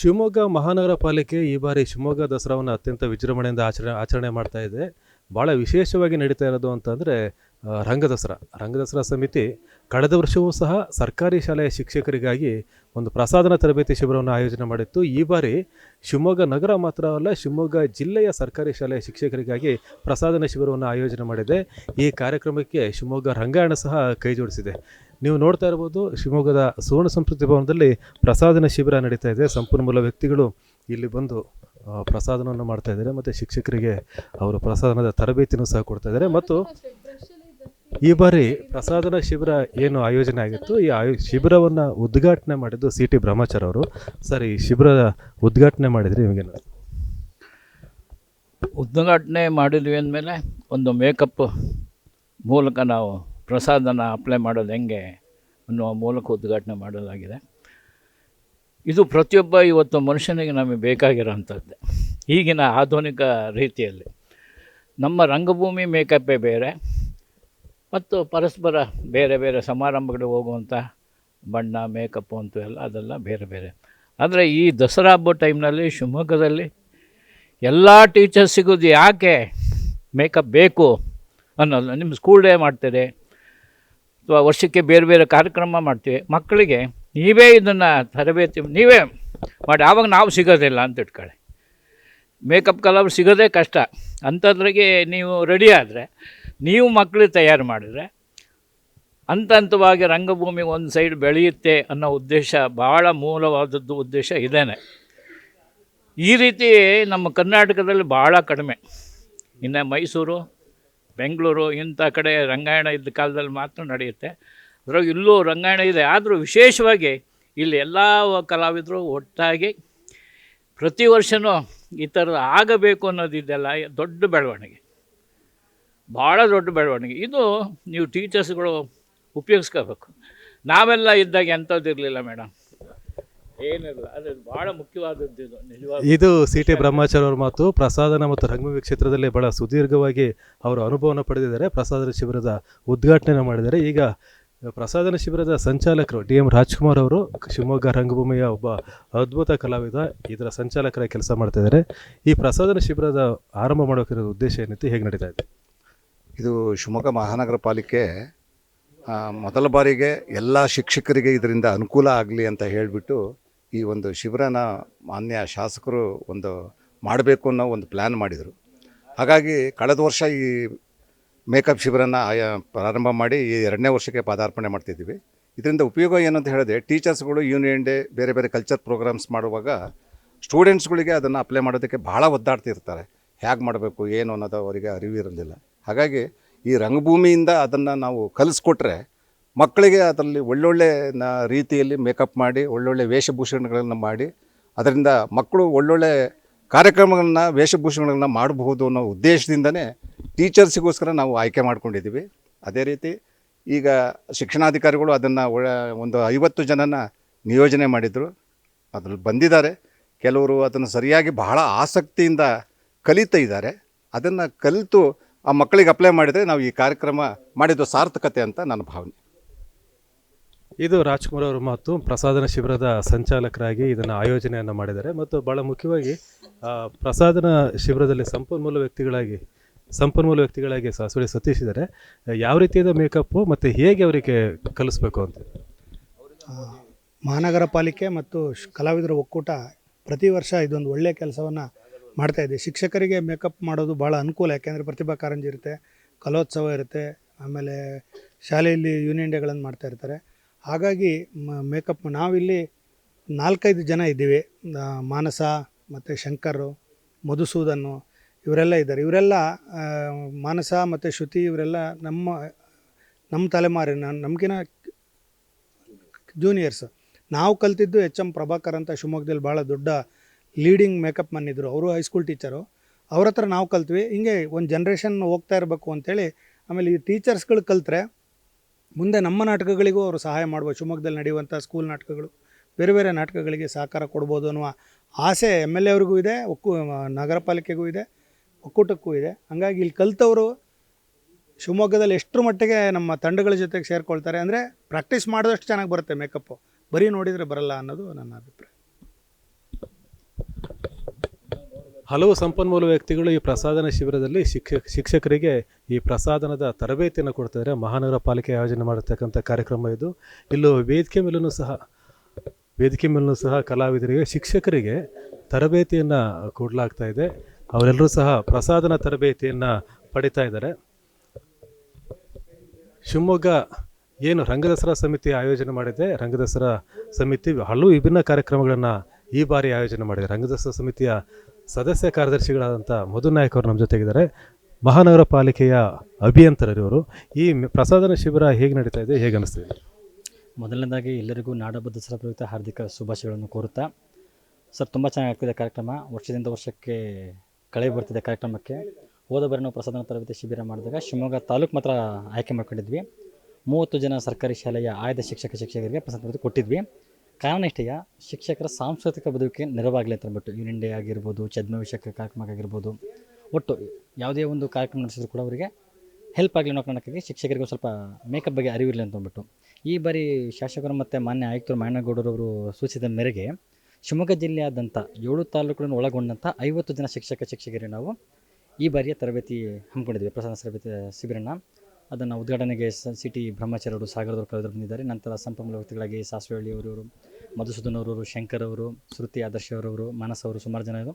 ಶಿವಮೊಗ್ಗ ಮಹಾನಗರ ಪಾಲಿಕೆ ಈ ಬಾರಿ ಶಿವಮೊಗ್ಗ ದಸರಾವನ್ನು ಅತ್ಯಂತ ವಿಜೃಂಭಣೆಯಿಂದ ಆಚರಣೆ ಆಚರಣೆ ಮಾಡ್ತಾ ಇದೆ. ಭಾಳ ವಿಶೇಷವಾಗಿ ನಡೀತಾ ಇರೋದು ಅಂತಂದರೆ ರಂಗ ದಸರಾ ರಂಗ ದಸರಾ ಸಮಿತಿ ಕಳೆದ ವರ್ಷವೂ ಸಹ ಸರ್ಕಾರಿ ಶಾಲೆಯ ಶಿಕ್ಷಕರಿಗಾಗಿ ಒಂದು ಪ್ರಸಾದನ ತರಬೇತಿ ಶಿಬಿರವನ್ನು ಆಯೋಜನೆ ಮಾಡಿತ್ತು. ಈ ಬಾರಿ ಶಿವಮೊಗ್ಗ ನಗರ ಮಾತ್ರವಲ್ಲ ಶಿವಮೊಗ್ಗ ಜಿಲ್ಲೆಯ ಸರ್ಕಾರಿ ಶಾಲೆಯ ಶಿಕ್ಷಕರಿಗಾಗಿ ಪ್ರಸಾದನ ಶಿಬಿರವನ್ನು ಆಯೋಜನೆ ಮಾಡಿದೆ. ಈ ಕಾರ್ಯಕ್ರಮಕ್ಕೆ ಶಿವಮೊಗ್ಗ ರಂಗಾಯಣ ಸಹ ಕೈ ಜೋಡಿಸಿದೆ. ನೀವು ನೋಡ್ತಾ ಇರ್ಬೋದು, ಶಿವಮೊಗ್ಗದ ಸುವರ್ಣ ಸಂಸ್ಕೃತಿ ಭವನದಲ್ಲಿ ಪ್ರಸಾದನ ಶಿಬಿರ ನಡೀತಾ ಇದೆ. ಸಂಪನ್ಮೂಲ ವ್ಯಕ್ತಿಗಳು ಇಲ್ಲಿ ಬಂದು ಪ್ರಸಾದನವನ್ನು ಮಾಡ್ತಾ ಇದ್ದಾರೆ. ಮತ್ತು ಶಿಕ್ಷಕರಿಗೆ ಅವರು ಪ್ರಸಾದನದ ತರಬೇತಿನೂ ಸಹ ಕೊಡ್ತಾ ಇದ್ದಾರೆ. ಮತ್ತು ಈ ಬಾರಿ ಪ್ರಸಾದನ ಶಿಬಿರ ಏನು ಆಯೋಜನೆ ಆಗಿತ್ತು? ಈ ಆಯೋ, ಶಿಬಿರವನ್ನು ಉದ್ಘಾಟನೆ ಮಾಡಿದ್ದು ಸಿ ಟಿ ಬ್ರಹ್ಮಚಾರ್ ಅವರು. ಸರ್, ಈ ಶಿಬಿರ ಉದ್ಘಾಟನೆ ಮಾಡಿದ್ರಿ ನಿಮಗೇನು ಉದ್ಘಾಟನೆ ಮಾಡಿದ್ವಿ ಅಂದಮೇಲೆ ಒಂದು ಮೇಕಪ್ ಮೂಲಕ ನಾವು ಪ್ರಸಾದನ ಅಪ್ಲೈ ಮಾಡೋದು ಹೆಂಗೆ ಅನ್ನುವ ಮೂಲಕ ಉದ್ಘಾಟನೆ ಮಾಡೋದಾಗಿದೆ ಇದು ಪ್ರತಿಯೊಬ್ಬ ಇವತ್ತು ಮನುಷ್ಯನಿಗೆ ನಮಗೆ ಬೇಕಾಗಿರೋಂಥದ್ದೇ. ಈಗಿನ ಆಧುನಿಕ ರೀತಿಯಲ್ಲಿ. ನಮ್ಮ ರಂಗಭೂಮಿ ಮೇಕಪ್ಪೇ ಬೇರೆ. ಮತ್ತು ಪರಸ್ಪರ ಬೇರೆ ಬೇರೆ ಸಮಾರಂಭಗಳಿಗೆ ಹೋಗುವಂಥ ಬಣ್ಣ ಮೇಕಪ್ಪು ಅಂತೂ ಎಲ್ಲ, ಅದೆಲ್ಲ ಬೇರೆ ಬೇರೆ. ಆದರೆ ಈ ದಸರಾ ಹಬ್ಬ ಟೈಮ್ನಲ್ಲಿ ಶಿವಮೊಗ್ಗದಲ್ಲಿ ಎಲ್ಲ ಟೀಚರ್ಸ್ ಸಿಗೋದು ಯಾಕೆ ಮೇಕಪ್ ಬೇಕು ಅನ್ನೋದು ನಿಮ್ಮ ಸ್ಕೂಲ್ ಡೇ ಮಾಡ್ತೀರಿ? ಅಥವಾ ವರ್ಷಕ್ಕೆ ಬೇರೆ ಬೇರೆ ಕಾರ್ಯಕ್ರಮ ಮಾಡ್ತೀವಿ ಮಕ್ಕಳಿಗೆ ನೀವೇ ಇದನ್ನು ತರಬೇತಿ, ನೀವೇ ಮಾಡಿ, ಆವಾಗ ನಾವು ಸಿಗೋದಿಲ್ಲ ಅಂತ ಇಟ್ಕೊಳ್ಳಿ. ಮೇಕಪ್ ಕಲರ್ ಸಿಗೋದೇ ಕಷ್ಟ. ಅಂಥದ್ರಿಗೆ ನೀವು ರೆಡಿ ಆದರೆ ನೀವು ಮಕ್ಕಳು ತಯಾರು ಮಾಡಿದರೆ ಹಂತ ಹಂತವಾಗಿ ರಂಗಭೂಮಿ ಒಂದು ಸೈಡ್ ಬೆಳೆಯುತ್ತೆ ಅನ್ನೋ ಉದ್ದೇಶ ಭಾಳ ಮೂಲವಾದದ್ದು ಉದ್ದೇಶ ಇದೇನೆ. ಈ ರೀತಿ ನಮ್ಮ ಕರ್ನಾಟಕದಲ್ಲಿ ಭಾಳ ಕಡಿಮೆ. ಇನ್ನು ಮೈಸೂರು, ಬೆಂಗಳೂರು ಇಂಥ ಕಡೆ ರಂಗಾಯಣ ಇದ್ದ ಕಾಲದಲ್ಲಿ ಮಾತ್ರ ನಡೆಯುತ್ತೆ. ಅದ್ರಾಗ ಇಲ್ಲೂ ರಂಗಾಯಣ ಇದೆ. ಆದರೂ ವಿಶೇಷವಾಗಿ ಇಲ್ಲಿ ಎಲ್ಲ ಕಲಾವಿದರು ಒಟ್ಟಾಗಿ ಪ್ರತಿ ವರ್ಷವೂ ಈ ಥರದ ಆಗಬೇಕು ಅನ್ನೋದಿದೆಲ್ಲ ದೊಡ್ಡ ಬೆಳವಣಿಗೆ. ಭಾಳ ದೊಡ್ಡ ಬೆಳವಣಿಗೆ. ಇದು ನೀವು ಟೀಚರ್ಸ್ಗಳು ಉಪಯೋಗಿಸ್ಕೋಬೇಕು. ನಾವೆಲ್ಲ ಇದ್ದಾಗ ಎಂಥದ್ದು ಇರಲಿಲ್ಲ ಮೇಡಮ್ ಏನಿಲ್ಲ, ಅದು ಭಾಳ ಮುಖ್ಯವಾದದ್ದು ಇದು ನಿಜವಾದ ಇದು ಸಿ ಟಿ ಬ್ರಹ್ಮಾಚಾರ್ಯ ಅವರ ಮಾತು. ಪ್ರಸಾದನ ಮತ್ತು ರಂಗಭೂಮಿ ಕ್ಷೇತ್ರದಲ್ಲಿ ಬಹಳ ಸುದೀರ್ಘವಾಗಿ ಅವರು ಅನುಭವನ ಪಡೆದಿದ್ದಾರೆ. ಪ್ರಸಾದನ ಶಿಬಿರದ ಉದ್ಘಾಟನೆ ಮಾಡಿದ್ದಾರೆ. ಈಗ ಪ್ರಸಾದನ ಶಿಬಿರದ ಸಂಚಾಲಕರು ಡಿ ಎಂ ರಾಜ್ಕುಮಾರ್ ಅವರು, ಶಿವಮೊಗ್ಗ ರಂಗಭೂಮಿಯ ಒಬ್ಬ ಅದ್ಭುತ ಕಲಾವಿದ, ಇದರ ಸಂಚಾಲಕರ ಕೆಲಸ ಮಾಡ್ತಾ ಇದ್ದಾರೆ ಈ ಪ್ರಸಾದನ ಶಿಬಿರದ ಆರಂಭ ಮಾಡೋಕ್ಕಿರೋ ಉದ್ದೇಶ ಏನಿತ್ತು, ಹೇಗೆ ನಡೀತಾ ಇದೆ? ಇದು ಶಿವಮೊಗ್ಗ ಮಹಾನಗರ ಪಾಲಿಕೆ ಮೊದಲ ಬಾರಿಗೆ ಎಲ್ಲ ಶಿಕ್ಷಕರಿಗೆ ಇದರಿಂದ ಅನುಕೂಲ ಆಗಲಿ ಅಂತ ಹೇಳಿಬಿಟ್ಟು ಈ ಒಂದು ಶಿಬಿರನ ಮಾನ್ಯ ಶಾಸಕರು ಒಂದು ಮಾಡಬೇಕು ಅನ್ನೋ ಒಂದು ಪ್ಲ್ಯಾನ್ ಮಾಡಿದರು. ಹಾಗಾಗಿ ಕಳೆದ ವರ್ಷ ಈ ಮೇಕಪ್ ಶಿಬಿರನ ಪ್ರಾರಂಭ ಮಾಡಿ ಈ ಎರಡನೇ ವರ್ಷಕ್ಕೆ ಪಾದಾರ್ಪಣೆ ಮಾಡ್ತಿದ್ದೀವಿ. ಇದರಿಂದ ಉಪಯೋಗ ಏನು ಅಂತ ಹೇಳಿದ್ರೆ ಟೀಚರ್ಸ್ಗಳು ಯೂನಿಯನ್ ಡೇ ಬೇರೆ ಬೇರೆ ಕಲ್ಚರ್ ಪ್ರೋಗ್ರಾಮ್ಸ್ ಮಾಡುವಾಗ ಸ್ಟೂಡೆಂಟ್ಸ್ಗಳಿಗೆ ಅದನ್ನು ಅಪ್ಲೈ ಮಾಡೋದಕ್ಕೆ ಭಾಳ ಒದ್ದಾಡ್ತಿರ್ತಾರೆ. ಹೇಗೆ ಮಾಡಬೇಕು, ಏನು ಅನ್ನೋದು ಅವರಿಗೆ ಅರಿವು ಇರಲಿಲ್ಲ ಹಾಗಾಗಿ ಈ ರಂಗಭೂಮಿಯಿಂದ ಅದನ್ನು ನಾವು ಕಲಿಸ್ಕೊಟ್ರೆ ಮಕ್ಕಳಿಗೆ ಅದರಲ್ಲಿ ಒಳ್ಳೊಳ್ಳೆ ರೀತಿಯಲ್ಲಿ ಮೇಕಪ್ ಮಾಡಿ, ಒಳ್ಳೊಳ್ಳೆ ವೇಷಭೂಷಣಗಳನ್ನು ಮಾಡಿ, ಅದರಿಂದ ಮಕ್ಕಳು ಒಳ್ಳೊಳ್ಳೆ ಕಾರ್ಯಕ್ರಮಗಳನ್ನು, ವೇಷಭೂಷಣಗಳನ್ನು ಮಾಡಬಹುದು ಅನ್ನೋ ಉದ್ದೇಶದಿಂದನೇ ಟೀಚರ್ಸಿಗೋಸ್ಕರ ನಾವು ಆಯ್ಕೆ ಮಾಡ್ಕೊಂಡಿದ್ದೀವಿ. ಅದೇ ರೀತಿ ಈಗ ಶಿಕ್ಷಣಾಧಿಕಾರಿಗಳು ಅದನ್ನು ಒಂದು ಐವತ್ತು ಜನನ ನಿಯೋಜನೆ ಮಾಡಿದರು. ಅದ್ರಲ್ಲಿ ಬಂದಿದ್ದಾರೆ. ಕೆಲವರು ಅದನ್ನು ಸರಿಯಾಗಿ ಬಹಳ ಆಸಕ್ತಿಯಿಂದ ಕಲಿತಾ ಇದ್ದಾರೆ. ಅದನ್ನು ಕಲಿತು ಆ ಮಕ್ಕಳಿಗೆ ಅಪ್ಲೈ ಮಾಡಿದರೆ ನಾವು ಈ ಕಾರ್ಯಕ್ರಮ ಮಾಡಿದ್ದು ಸಾರ್ಥಕತೆ ಅಂತ ನನ್ನ ಭಾವನೆ. ಇದು ರಾಜ್ಕುಮಾರ್ ಅವರು ಮಾತು. ಪ್ರಸಾದನ ಶಿಬಿರದ ಸಂಚಾಲಕರಾಗಿ ಇದನ್ನು ಆಯೋಜನೆಯನ್ನು ಮಾಡಿದ್ದಾರೆ. ಮತ್ತು ಭಾಳ ಮುಖ್ಯವಾಗಿ ಪ್ರಸಾದನ ಶಿಬಿರದಲ್ಲಿ ಸಂಪನ್ಮೂಲ ವ್ಯಕ್ತಿಗಳಾಗಿ ಸಂಪನ್ಮೂಲ ವ್ಯಕ್ತಿಗಳಾಗಿ ಸಾಸುಳಿ ಸತೀಶ್ ಇದ್ದಾರೆ. ಯಾವ ರೀತಿಯಾದ ಮೇಕಪ್ಪು ಮತ್ತು ಹೇಗೆ ಅವರಿಗೆ ಕಲಿಸ್ಬೇಕು ಅಂತ? ಮಹಾನಗರ ಪಾಲಿಕೆ ಮತ್ತು ಕಲಾವಿದರ ಒಕ್ಕೂಟ ಪ್ರತಿ ವರ್ಷ ಇದೊಂದು ಒಳ್ಳೆಯ ಕೆಲಸವನ್ನು ಮಾಡ್ತಾ ಇದೆ. ಶಿಕ್ಷಕರಿಗೆ ಮೇಕಪ್ ಮಾಡೋದು ಭಾಳ ಅನುಕೂಲ, ಯಾಕೆಂದರೆ ಪ್ರತಿಭಾ ಕಾರಂಜಿ ಇರುತ್ತೆ, ಕಲೋತ್ಸವ ಇರುತ್ತೆ, ಆಮೇಲೆ ಶಾಲೆಯಲ್ಲಿ ಯೂನಿಯನ್ ಡೇಗಳನ್ನು ಮಾಡ್ತಾ ಇರ್ತಾರೆ. ಹಾಗಾಗಿ ಮೇಕಪ್ ನಾವಿಲ್ಲಿ ನಾಲ್ಕೈದು ಜನ ಇದ್ದೀವಿ. ಮಾನಸ ಮತ್ತು ಶಂಕರು ಮಧುಸೂದನ್ನು ಇವರೆಲ್ಲ ಇದ್ದಾರೆ. ಇವರೆಲ್ಲ ಮಾನಸ ಮತ್ತು ಶ್ರುತಿ ಇವರೆಲ್ಲ ನಮ್ಮ ನಮ್ಮ ತಲೆಮಾರಿನ ನಮಗಿನ ಜೂನಿಯರ್ಸ್ ನಾವು ಕಲ್ತಿದ್ದು ಎಚ್ ಎಂ ಪ್ರಭಾಕರ್ ಅಂತ ಶಿವಮೊಗ್ಗದಲ್ಲಿ ಭಾಳ ದೊಡ್ಡ ಲೀಡಿಂಗ್ ಮೇಕಪ್ ಮನ್ ಇದ್ದರು ಅವರು ಹೈಸ್ಕೂಲ್ ಟೀಚರು ಅವ್ರ ಹತ್ರ ನಾವು ಕಲ್ತ್ವಿ. ಹಿಂಗೆ ಒಂದು ಜನ್ರೇಷನ್ ಹೋಗ್ತಾ ಇರಬೇಕು ಅಂತೇಳಿ ಆಮೇಲೆ ಈ ಟೀಚರ್ಸ್ಗಳು ಕಲ್ತ್ರೆ ಮುಂದೆ ನಮ್ಮ ನಾಟಕಗಳಿಗೂ ಅವರು ಸಹಾಯ ಮಾಡ್ಬೋದು. ಶಿವಮೊಗ್ಗದಲ್ಲಿ ನಡೆಯುವಂಥ ಸ್ಕೂಲ್ ನಾಟಕಗಳು. ಬೇರೆ ಬೇರೆ ನಾಟಕಗಳಿಗೆ ಸಹಕಾರ ಕೊಡ್ಬೋದು ಅನ್ನುವ ಆಸೆ ಎಂ ಎಲ್ ಎ ಅವ್ರಿಗೂ ಇದೆ, ಒಕ್ಕೂ ನಗರ ಪಾಲಿಕೆಗೂ ಇದೆ, ಒಕ್ಕೂಟಕ್ಕೂ ಇದೆ. ಹಾಗಾಗಿ ಇಲ್ಲಿ ಕಲ್ತವರು ಶಿವಮೊಗ್ಗದಲ್ಲಿ ಎಷ್ಟರ ಮಟ್ಟಿಗೆ ನಮ್ಮ ತಂಡಗಳ ಜೊತೆಗೆ ಸೇರಿಕೊಳ್ತಾರೆ ಅಂದರೆ ಪ್ರಾಕ್ಟೀಸ್ ಮಾಡಿದಷ್ಟು ಚೆನ್ನಾಗಿ ಬರುತ್ತೆ ಮೇಕಪ್ಪು ಬರೀ ನೋಡಿದರೆ ಬರಲ್ಲ ಅನ್ನೋದು ನನ್ನ ಅಭಿಪ್ರಾಯ. ಹಲವು ಸಂಪನ್ಮೂಲ ವ್ಯಕ್ತಿಗಳು ಈ ಪ್ರಸಾದನ ಶಿಬಿರದಲ್ಲಿ ಶಿಕ್ಷಕ ಶಿಕ್ಷಕರಿಗೆ ಈ ಪ್ರಸಾದನದ ತರಬೇತಿಯನ್ನು ಕೊಡ್ತಾರೆ ಮಹಾನಗರ ಪಾಲಿಕೆ ಆಯೋಜನೆ ಮಾಡಿರ್ತಕ್ಕಂಥ ಕಾರ್ಯಕ್ರಮ ಇದು. ಇಲ್ಲೂ ವೇದಿಕೆ ಮೇಲೂ ಸಹ, ವೇದಿಕೆ ಮೇಲೂ ಸಹ ಕಲಾವಿದರಿಗೆ, ಶಿಕ್ಷಕರಿಗೆ ತರಬೇತಿಯನ್ನು ಕೊಡಲಾಗ್ತಾ ಇದೆ. ಅವರೆಲ್ಲರೂ ಸಹ ಪ್ರಸಾದನ ತರಬೇತಿಯನ್ನು ಪಡಿತಾ ಇದ್ದಾರೆ. ಶಿವಮೊಗ್ಗ ಏನು ರಂಗದಸರಾ ಸಮಿತಿ ಆಯೋಜನೆ ಮಾಡಿದೆ. ರಂಗದಸರಾ ಸಮಿತಿ ಹಲವು ವಿಭಿನ್ನ ಕಾರ್ಯಕ್ರಮಗಳನ್ನು ಈ ಬಾರಿ ಆಯೋಜನೆ ಮಾಡಿದೆ. ರಂಗದಸರಾ ಸಮಿತಿಯ ಸದಸ್ಯ ಕಾರ್ಯದರ್ಶಿಗಳಾದಂಥ ಮಧು ನಾಯಕ್ ಅವರು ನಮ್ಮ ಜೊತೆಗಿದ್ದಾರೆ. ಮಹಾನಗರ ಪಾಲಿಕೆಯ ಅಭಿಯಂತರರು ಇವರು. ಈ ಪ್ರಸಾದನ ಶಿಬಿರ ಹೇಗೆ ನಡೀತಾ ಇದೆ, ಹೇಗೆ ಅನಿಸ್ತಿದೆ ಮೊದಲನೇದಾಗಿ ಎಲ್ಲರಿಗೂ ನಾಡಹಬ್ಬ ದಸರಾ ಪ್ರಯುಕ್ತ ಹಾರ್ದಿಕ ಶುಭಾಶಯಗಳನ್ನು ಕೋರುತ್ತಾ, ಸರ್, ತುಂಬ ಚೆನ್ನಾಗಿ ಆಗ್ತಿದೆ ಕಾರ್ಯಕ್ರಮ. ವರ್ಷದಿಂದ ವರ್ಷಕ್ಕೆ ಕಳೆ ಬರ್ತಿದೆ ಕಾರ್ಯಕ್ರಮಕ್ಕೆ. ಹೋದ ನಾವು ಪ್ರಸಾದನ ತರಬೇತಿ ಶಿಬಿರ ಮಾಡಿದಾಗ ಶಿವಮೊಗ್ಗ ತಾಲೂಕು ಮಾತ್ರ ಆಯ್ಕೆ ಮಾಡ್ಕೊಂಡಿದ್ವಿ. ಮೂವತ್ತು ಜನ ಸರ್ಕಾರಿ ಶಾಲೆಯ ಆಯ್ದ ಶಿಕ್ಷಕ ಶಿಕ್ಷಕರಿಗೆ ಪ್ರಸಾದ ತರಬೇತಿ ಕೊಟ್ಟಿದ್ವಿ. ಕಾರಣ ಇಷ್ಟೆಯ ಶಿಕ್ಷಕರ ಸಾಂಸ್ಕೃತಿಕ ಬದುಕಿಗೆ ನೆರವಾಗಲಿ ಅಂತ ಅಂದ್ಬಿಟ್ಟು ಯೂನಿಯನ್ ಡೇ ಆಗಿರ್ಬೋದು ಕಾರ್ಯಕ್ರಮ ಆಗಿರ್ಬೋದು, ಒಟ್ಟು ಯಾವುದೇ ಒಂದು ಕಾರ್ಯಕ್ರಮ ನಡೆಸಿದ್ರು ಕೂಡ ಅವರಿಗೆ ಹೆಲ್ಪ್ ಆಗಲಿ ಅನ್ನೋ ಕಾರಣಕ್ಕಾಗಿ ಶಿಕ್ಷಕರಿಗೂ ಸ್ವಲ್ಪ ಮೇಕಪ್ ಬಗ್ಗೆ ಅರಿವಿರಲಿ ಅಂತ ಅಂದ್ಬಿಟ್ಟು. ಈ ಬಾರಿ ಶಾಸಕರು ಮತ್ತು ಮಾನ್ಯ ಆಯುಕ್ತರು ಮಾಯಣ್ಣಗೌಡರವರು ಸೂಚಿಸಿದ ಮೇರೆಗೆ, ಶಿವಮೊಗ್ಗ ಜಿಲ್ಲೆಯಾದಂಥ ಏಳು ತಾಲೂಕುಗಳನ್ನು ಒಳಗೊಂಡಂಥ ಐವತ್ತು ಜನ ಶಿಕ್ಷಕ ಶಿಕ್ಷಕರಿಗೆ ನಾವು ಈ ಬಾರಿಯ ತರಬೇತಿ ಹಮ್ಮಿಕೊಂಡಿದ್ವಿ. ಪ್ರಸಾದ ತರಬೇತಿ ಶಿಬಿರನ. ಅದನ್ನು ಉದ್ಘಾಟನೆಗೆ ಸಿಟಿ ಬ್ರಹ್ಮಚಾರ್ಯರು ಸಾಗರದವರು ಕರೆದು ಬಂದಿದ್ದಾರೆ. ನಂತರ ಸಂಪನ್ಮೂಲ ವ್ಯಕ್ತಿಗಳಾಗಿ ಸಾಸ್ವಹಳ್ಳಿ ಅವರವರು, ಮಧುಸೂದನ್ ಅವರವರು, ಶಂಕರ್ ಅವರು, ಶ್ರುತಿ ಆದರ್ಶ ಅವರವರು, ಮಾನಸ್ ಅವರು ಸುಮಾರು ಜನರು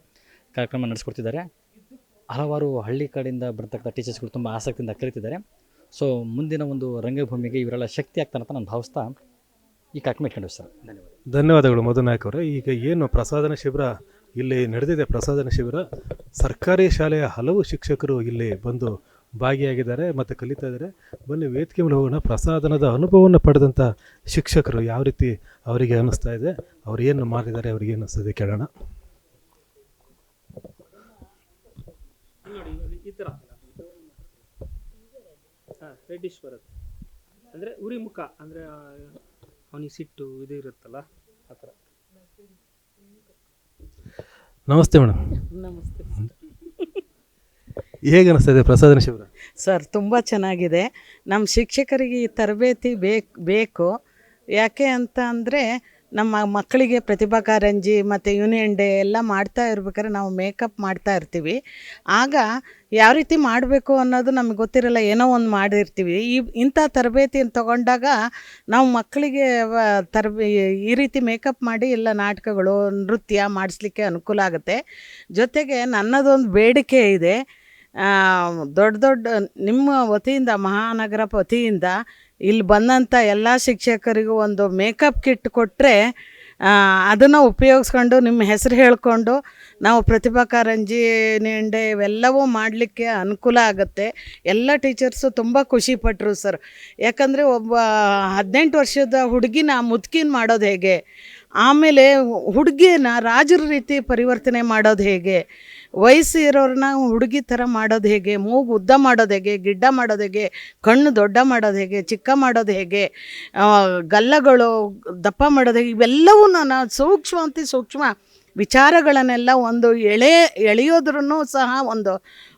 ಕಾರ್ಯಕ್ರಮ ನಡೆಸ್ಕೊಡ್ತಿದ್ದಾರೆ. ಹಲವಾರು ಹಳ್ಳಿ ಕಡೆಯಿಂದ ಬರ್ತಕ್ಕಂಥ ಟೀಚರ್ಸ್ಗಳು ತುಂಬ ಆಸಕ್ತಿಯಿಂದ ಕರೀತಿದ್ದಾರೆ ಸೊ ಮುಂದಿನ ಒಂದು ರಂಗಭೂಮಿಗೆ ಇವರೆಲ್ಲ ಶಕ್ತಿ ಆಗ್ತಾರೆ ನಾನು ಭಾವಿಸ್ತಾ ಈ ಕಾರ್ಯಕ್ರಮ ಇಟ್ಕೊಂಡಿವಿ ಸರ್. ಧನ್ಯವಾದ. ಧನ್ಯವಾದಗಳು ಮಧು ನಾಯಕ್ ಅವರೇ. ಈಗ ಏನು ಪ್ರಸಾದನ ಶಿಬಿರ ಇಲ್ಲಿ ನಡೆದಿದೆ? ಪ್ರಸಾದನ ಶಿಬಿರ ಸರ್ಕಾರಿ ಶಾಲೆಯ ಹಲವು ಶಿಕ್ಷಕರು ಇಲ್ಲಿ ಬಂದು ಭಾಗಿಯಾಗಿದ್ದಾರೆ ಮತ್ತು ಕಲಿತಾ ಇದ್ದಾರೆ. ಬನ್ನಿ ವೇದಿಕೆ ಮೇಲೆ ಹೋಗೋಣ. ಪ್ರಸಾದನದ ಅನುಭವವನ್ನು ಪಡೆದಂಥ ಶಿಕ್ಷಕರು ಯಾವ ರೀತಿ ಅವರಿಗೆ ಅನ್ನಿಸ್ತಾ ಇದೆ ಅವ್ರು ಏನು ಮಾಡಿದ್ದಾರೆ ಅವ್ರಿಗೆ ಅನ್ನಿಸ್ತದೆ ಕೇಳೋಣ. ಈ ಥರ. ಹಾಂ ರೆಡ್ಡಿಶ್ ಬರುತ್ತೆ ಅಂದರೆ ಉರಿ ಮುಖ ಅಂದರೆ ಅವನಿಗೆ ಸಿಟ್ಟು ಇದು ಇರುತ್ತಲ್ಲ ಆ ಥರ. ನಮಸ್ತೆ ಮೇಡಮ್. ನಮಸ್ತೆ ಹೇಗೆ ಅನಿಸ್ತಾ ಇದೆ ಪ್ರಸಾದನ ಶಿಬಿರ? ಸರ್, ತುಂಬ ಚೆನ್ನಾಗಿದೆ. ನಮ್ಮ ಶಿಕ್ಷಕರಿಗೆ ಈ ತರಬೇತಿ ಬೇಕು ಬೇಕು. ಯಾಕೆ ಅಂತ ಅಂದರೆ, ನಮ್ಮ ಮಕ್ಕಳಿಗೆ ಪ್ರತಿಭಾ ಕಾರಂಜಿ ಮತ್ತು ಯೂನಿಯನ್ ಡೇ ಎಲ್ಲ ಮಾಡ್ತಾ ಇರ್ಬೇಕಾದ್ರೆ ನಾವು ಮೇಕಪ್ ಮಾಡ್ತಾ ಇರ್ತೀವಿ. ಆಗ ಯಾವ ರೀತಿ ಮಾಡಬೇಕು ಅನ್ನೋದು ನಮಗೆ ಗೊತ್ತಿರಲ್ಲ, ಏನೋ ಒಂದು ಮಾಡಿರ್ತೀವಿ. ಈ, ಇಂಥ ತರಬೇತಿಯನ್ನು ತಗೊಂಡಾಗ ನಾವು ಮಕ್ಕಳಿಗೆ ತರಬೇ, ಈ ರೀತಿ ಮೇಕಪ್ ಮಾಡಿ ಎಲ್ಲ ನಾಟಕಗಳು, ನೃತ್ಯ ಮಾಡಿಸ್ಲಿಕ್ಕೆ ಅನುಕೂಲ ಆಗುತ್ತೆ. ಜೊತೆಗೆ ನನ್ನದೊಂದು ಬೇಡಿಕೆ ಇದೆ. ದೊಡ್ಡ ದೊಡ್ಡ, ನಿಮ್ಮ ವತಿಯಿಂದ, ಮಹಾನಗರ ವತಿಯಿಂದ ಇಲ್ಲಿ ಬಂದಂಥ ಎಲ್ಲ ಶಿಕ್ಷಕರಿಗೂ ಒಂದು ಮೇಕಪ್ ಕಿಟ್ ಕೊಟ್ಟರೆ ಅದನ್ನು ಉಪಯೋಗಿಸ್ಕೊಂಡು ನಿಮ್ಮ ಹೆಸರು ಹೇಳಿಕೊಂಡು ನಾವು ಪ್ರತಿಭಾ ಕಾರಂಜಿ ನಿಂಡೆ ಇವೆಲ್ಲವೂ ಮಾಡಲಿಕ್ಕೆ ಅನುಕೂಲ ಆಗುತ್ತೆ. ಎಲ್ಲ ಟೀಚರ್ಸು ತುಂಬ ಖುಷಿಪಟ್ಟರು ಸರ್. ಯಾಕಂದರೆ ಒಬ್ಬ ಹದಿನೆಂಟು ವರ್ಷದ ಹುಡುಗಿನ ಮುದುಕಿನ ಮಾಡೋದು ಹೇಗೆ? ಆಮೇಲೆ ಹುಡುಗಿಯನ್ನ ರಾಜರ ರೀತಿ ಪರಿವರ್ತನೆ ಮಾಡೋದು ಹೇಗೆ? ವಯಸ್ಸು ಇರೋರನ್ನ ಹುಡುಗಿ ಥರ ಮಾಡೋದು ಹೇಗೆ? ಮೂಗು ಉದ್ದ ಮಾಡೋದು ಹೇಗೆ? ಗಿಡ್ಡ ಮಾಡೋದು ಹೇಗೆ? ಕಣ್ಣು ದೊಡ್ಡ ಮಾಡೋದು ಹೇಗೆ? ಚಿಕ್ಕ ಮಾಡೋದು ಹೇಗೆ? ಗಲ್ಲಗಳು ದಪ್ಪ ಮಾಡೋದು ಹೇಗೆ? ಇವೆಲ್ಲವೂ ನಾನು ಸೂಕ್ಷ್ಮ ಅಂತ ಸೂಕ್ಷ್ಮ ವಿಚಾರಗಳನ್ನೆಲ್ಲ ಒಂದು ಎಳೆ ಎಳೆಯೋದ್ರೂ ಸಹ ಒಂದು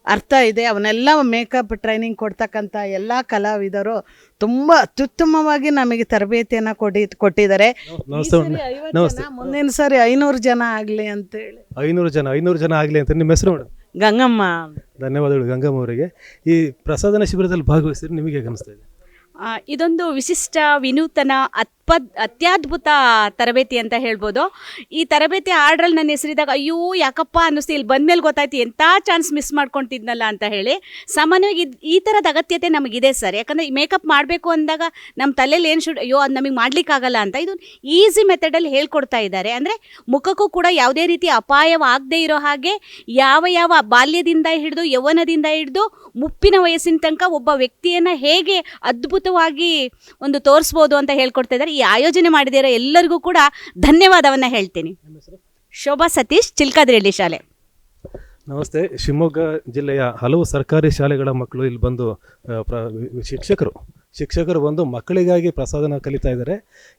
ಅರ್ಥ ಇದೆ. ಅವನ್ನೆಲ್ಲ ಮೇಕಪ್ ಟ್ರೈನಿಂಗ್ ಕೊಡ್ತಕ್ಕಂಥ ಎಲ್ಲ ಕಲಾವಿದರು ತುಂಬ ಅತ್ಯುತ್ತಮವಾಗಿ ನಮಗೆ ತರಬೇತಿಯನ್ನು ಕೊಡಿ ಕೊಟ್ಟಿದ್ದಾರೆ. ಈ ನಮಸ್ತೆ ಸರಿ ಮೇಡಮ್. 50 ಜನ, ಮುಂದಿನ ಸಾರಿ ಐನೂರು ಜನ ಆಗಲಿ ಅಂತೇಳಿ ಐನೂರು ಜನ ಐನೂರು ಜನ ಆಗಲಿ ಅಂತ ನಿಮ್ಮ ಹೆಸರು ಮೇಡಮ್? ಗಂಗಮ್ಮ. ಧನ್ಯವಾದಗಳು ಗಂಗಮ್ಮ ಅವರಿಗೆ. ಈ ಪ್ರಸಾದನ ಶಿಬಿರದಲ್ಲಿ ಭಾಗವಹಿಸಿದ್ರೆ ನಿಮಗೆ ಅನಿಸ್ತಾ ಇದೆ? ಆ, ಇದೊಂದು ವಿಶಿಷ್ಟ ವಿನೂತನ ಅತ್ಪ ಅತ್ಯದ್ಭುತ ತರಬೇತಿ ಅಂತ ಹೇಳ್ಬೋದು. ಈ ತರಬೇತಿ ಆರ್ಡ್ರಲ್ಲಿ ನನ್ನ ಹೆಸರಿದಾಗ ಅಯ್ಯೋ, ಯಾಕಪ್ಪ ಅನ್ನಿಸ್ತು, ಇಲ್ಲಿ ಬಂದಮೇಲೆ ಗೊತ್ತಾಯ್ತು ಎಂಥ ಚಾನ್ಸ್ ಮಿಸ್ ಮಾಡ್ಕೊತಿದ್ನಲ್ಲ? ಅಂತ ಹೇಳಿ, ಸಾಮಾನ್ಯವಾಗಿ ಇದು, ಈ ಥರದ ಅಗತ್ಯತೆ ನಮಗಿದೆ ಸರ್. ಯಾಕಂದರೆ ಮೇಕಪ್ ಮಾಡಬೇಕು ಅಂದಾಗ ನಮ್ಮ ತಲೆಯಲ್ಲಿ ಏನು ಶುಡ್, ಅಯ್ಯೋ, ಅದು ನಮಗೆ ಮಾಡಲಿಕ್ಕಾಗಲ್ಲ ಅಂತ ಇದು ಈಸಿ ಮೆಥಡಲ್ಲಿ ಹೇಳ್ಕೊಡ್ತಾ ಇದ್ದಾರೆ. ಅಂದರೆ ಮುಖಕ್ಕೂ ಕೂಡ ಯಾವುದೇ ರೀತಿ ಅಪಾಯವಾಗದೇ ಇರೋ ಹಾಗೆ ಯಾವ ಯಾವ ಬಾಲ್ಯದಿಂದ ಹಿಡಿದು, ಯೌವನದಿಂದ ಹಿಡಿದು, ಮುಪ್ಪಿನ ವಯಸ್ಸಿನ ತನಕ ಒಬ್ಬ ವ್ಯಕ್ತಿಯನ್ನು ಹೇಗೆ ಅದ್ಭುತವಾಗಿ ಒಂದು ತೋರಿಸ್ಬೋದು ಅಂತ ಹೇಳ್ಕೊಡ್ತಾ ಇದ್ದಾರೆ. ಈ ಆಯೋಜನೆ ಮಾಡಿದಿರೋ ಎಲ್ಲರಿಗೂ ಕೂಡ ಧನ್ಯವಾದವನ್ನು ಹೇಳ್ತೀನಿ. ಶೋಭಾ ಸತೀಶ್ ಚಿಲ್ಕಾದ್ರೆಡ್ಡಿ ಶಾಲೆ. ನಮಸ್ತೆ. ಶಿವಮೊಗ್ಗ ಜಿಲ್ಲೆಯ ಹಲವು ಸರ್ಕಾರಿ ಶಾಲೆಗಳ ಮಕ್ಕಳು ಇಲ್ಲಿ ಬಂದು ಪ್ರ, ಶಿಕ್ಷಕರು ಶಿಕ್ಷಕರು ಬಂದು ಮಕ್ಕಳಿಗಾಗಿ ಪ್ರಸಾದನ ಕಲಿತಾ ಇದ್ದಾರೆ.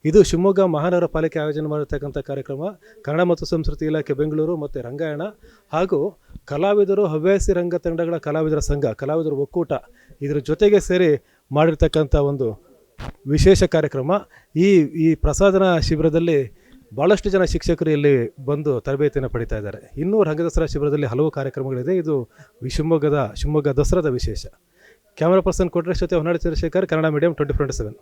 ಇದು ಶಿವಮೊಗ್ಗ ಮಹಾನಗರ ಪಾಲಿಕೆ ಆಯೋಜನೆ ಮಾಡಿರ್ತಕ್ಕಂಥ ಕಾರ್ಯಕ್ರಮ. ಕನ್ನಡ ಮತ್ತು ಸಂಸ್ಕೃತಿ ಇಲಾಖೆ ಬೆಂಗಳೂರು ಮತ್ತು ರಂಗಾಯಣ. ಹಾಗೂ ಕಲಾವಿದರು ಹವ್ಯಾಸಿ ರಂಗ ತಂಡಗಳ ಕಲಾವಿದರ ಸಂಘ, ಕಲಾವಿದರ ಒಕ್ಕೂಟ ಇದರ ಜೊತೆಗೆ ಸೇರಿ ಮಾಡಿರ್ತಕ್ಕಂಥ ಒಂದು ವಿಶೇಷ ಕಾರ್ಯಕ್ರಮ. ಈ ಈ ಪ್ರಸಾದನ ಶಿಬಿರದಲ್ಲಿ ಭಾಳಷ್ಟು ಜನ ಶಿಕ್ಷಕರು ಇಲ್ಲಿ ಬಂದು ತರಬೇತಿಯನ್ನು ಪಡಿತಾ ಇದ್ದಾರೆ. ಇನ್ನೂ ರಂಗ ದಸರಾ ಶಿಬಿರದಲ್ಲಿ ಹಲವು ಕಾರ್ಯಕ್ರಮಗಳಿದೆ. ಇದು ಶಿವಮೊಗ್ಗದ ಶಿವಮೊಗ್ಗ ದಸರಾದ ವಿಶೇಷ. ಕ್ಯಾಮರಾ ಪರ್ಸನ್ ಕೊಟ್ರೆ ಜೊತೆ Honnadi Chandrashekhar, Kannada medium twenty four seven.